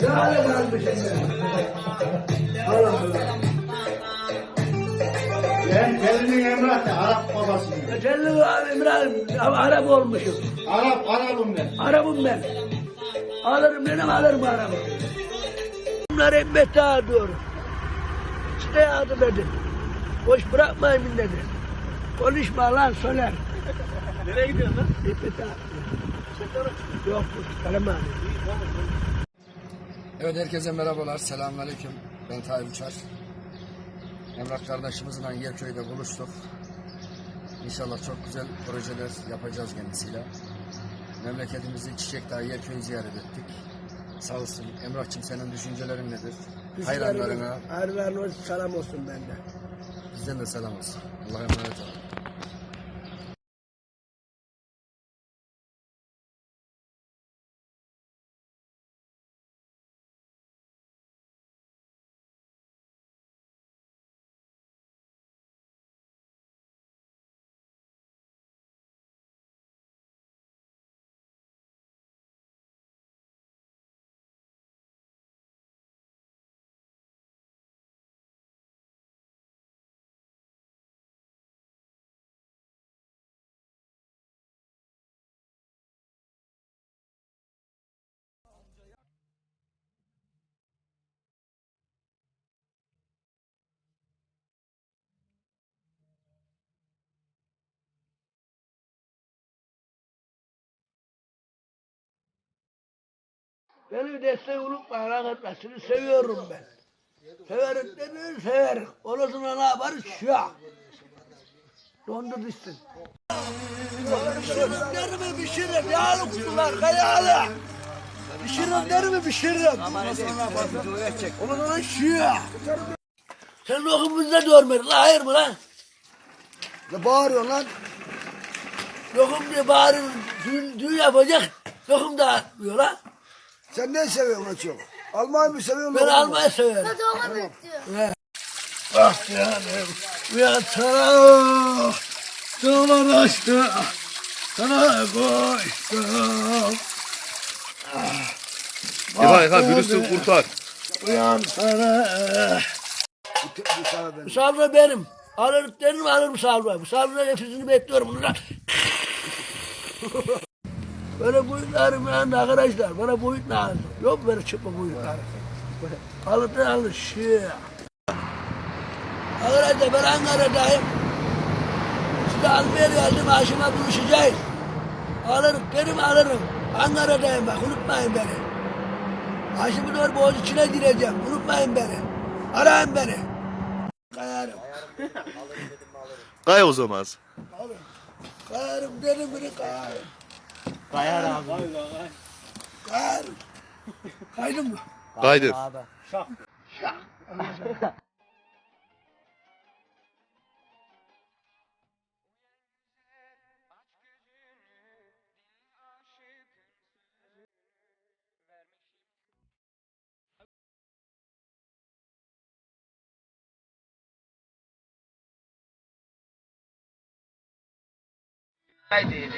Ne hale Allah. Ben gelinin Emrah da Arap babasıyım. Celil İbrahim Arap olmuşum. Arap, Arap'ım ben. Arabım ben. Alırım benim alırım arabamı. Bunları hep meta diyorum. İşte yardım edin. Boş bırakmayın milleti. Konuşma lan söyler. Nereye gidiyorsun lan? Meta. Yok. Evet herkese merhabalar. Selamünaleyküm. Ben Tayyip Uçar. Emrah kardeşimizle Yerköy'de buluştuk. İnşallah çok güzel projeler yapacağız kendisiyle. Memleketimizi Çiçek Dağı Yerköy'ü ziyaret ettik. Sağ olsun. Emrah'cığım senin düşüncelerin nedir? Hayranlarına Hayranlarına selam olsun benden. bizden de selam olsun. Allah'a emanet olun. Beni desteği unutma merak etme. Seni seviyorum ben. Severim dedin severim. Orasına ne yaparız? Şu an. Dondur düşsün. Pişiririm derimi pişiririm. Yağlı kutular kayalı. Pişiririm derimi pişiririm. Onu sana şu an. Sen lokumumuzda görmedin. Hayır mı lan? Ne bağırıyorsun lan? Lokum diye bağırıyorsun. Düğün, düğün yapacak. Lokum da atmıyor lan. Sen ne seviyorsun en çok? Almayı mı seviyorsun? Ben lokumu mu? almayı severim. Hadi ona bekliyor. Ah canım. Ya sana Duman açtı. Sana koştum. Yıka yıka virüsü kurtar. Uyan sana. Bu, bu sana ben. Bu sabra benim. Alır derim alır bu sabra. Bu sabra nefesini bekliyorum. Burada. Böyle boyutlarım yanında arkadaşlar. Bana boyut lazım. Yok böyle çıkma boyutları. Alır. Şey. Arkadaşlar ben Ankara'dayım. Size almaya geldim. Aşıma buluşacağız. Alırım. Benim alırım. Ankara'dayım bak. Unutmayın beni. Aşımı doğru boğaz içine gireceğim. Unutmayın beni. Arayın beni. Kayarım. Kay o zaman. Kayarım dedim biri kayarım. Kayar abi. Kay kay. Kayar. Kaydın mı? Kaydır. Şak. Şak. Haydi.